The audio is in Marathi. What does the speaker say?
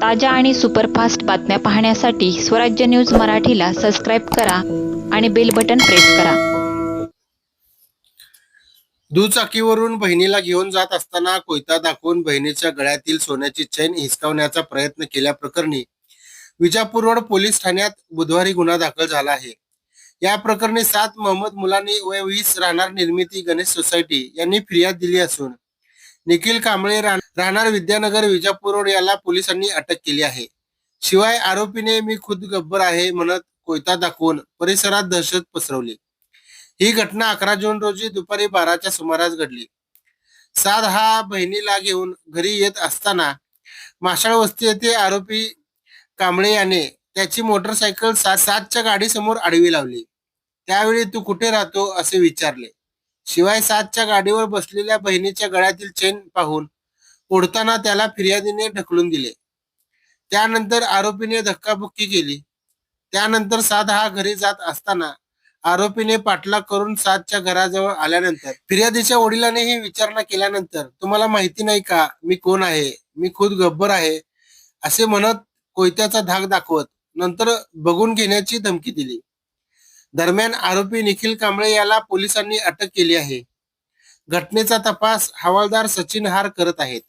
ताज्या आणि सुपरफास्ट बातम्या पाहण्यासाठी स्वराज्य न्यूज मराठीला सबस्क्राईब करा आणि बेल बटन प्रेस करा. दुचाकीवरून बहिणीला घेऊन जात असताना कोयता दाखवून बहिणीच्या गळ्यातील सोन्याची चैन हिसकावण्याचा प्रयत्न केल्याप्रकरणी विजापूर रोड पोलीस ठाण्यात बुधवारी गुन्हा दाखल झाला आहे. या प्रकरणी सात मोहम्मद मुलांनी वय वीस राहणार निर्मिती गणेश सोसायटी यांनी फिर्याद दिली असून निखिल कांबळे राहणार विद्यानगर विजापूर रोड याला पोलिसांनी अटक केली आहे. शिवाय आरोपीने मी खुद गब्बर आहे म्हणत कोयता दाखवून परिसरात दहशत पसरवली. ही घटना अकरा जून रोजी दुपारी बाराच्या सुमारास घडली. साद हा बहिणीला घेऊन घरी येत असताना माशाळ वस्ती येथे आरोपी कांबळे याने त्याची मोटरसायकल सात सातच्या गाडीसमोर आडवी लावली. त्यावेळी तू कुठे राहतो असे विचारले. शिवाय सातच्या गाडीवर बसलेल्या बहिणीच्या गळ्यातील चेन पाहून उडताना त्याला फिर्यादीने ढकलून दिले. त्यानंतर आरोपीने धक्काबुक्की केली. त्यानंतर सात हा घरी जात असताना आरोपीने पाठलाग करून सातच्या घराजवळ आल्यानंतर फिर्यादीच्या वडिलांनीही विचारणा केल्यानंतर तुम्हाला माहिती नाही का मी कोण आहे? मी खुद गब्बर आहे असे म्हणत कोयत्याचा धाक दाखवत नंतर बघून घेण्याची धमकी दिली. दरम्यान आरोपी निखिल कांबळे याला पोलिसांनी अटक केली आहे. घटनेचा तपास हवालदार सचिन हार करत आहेत.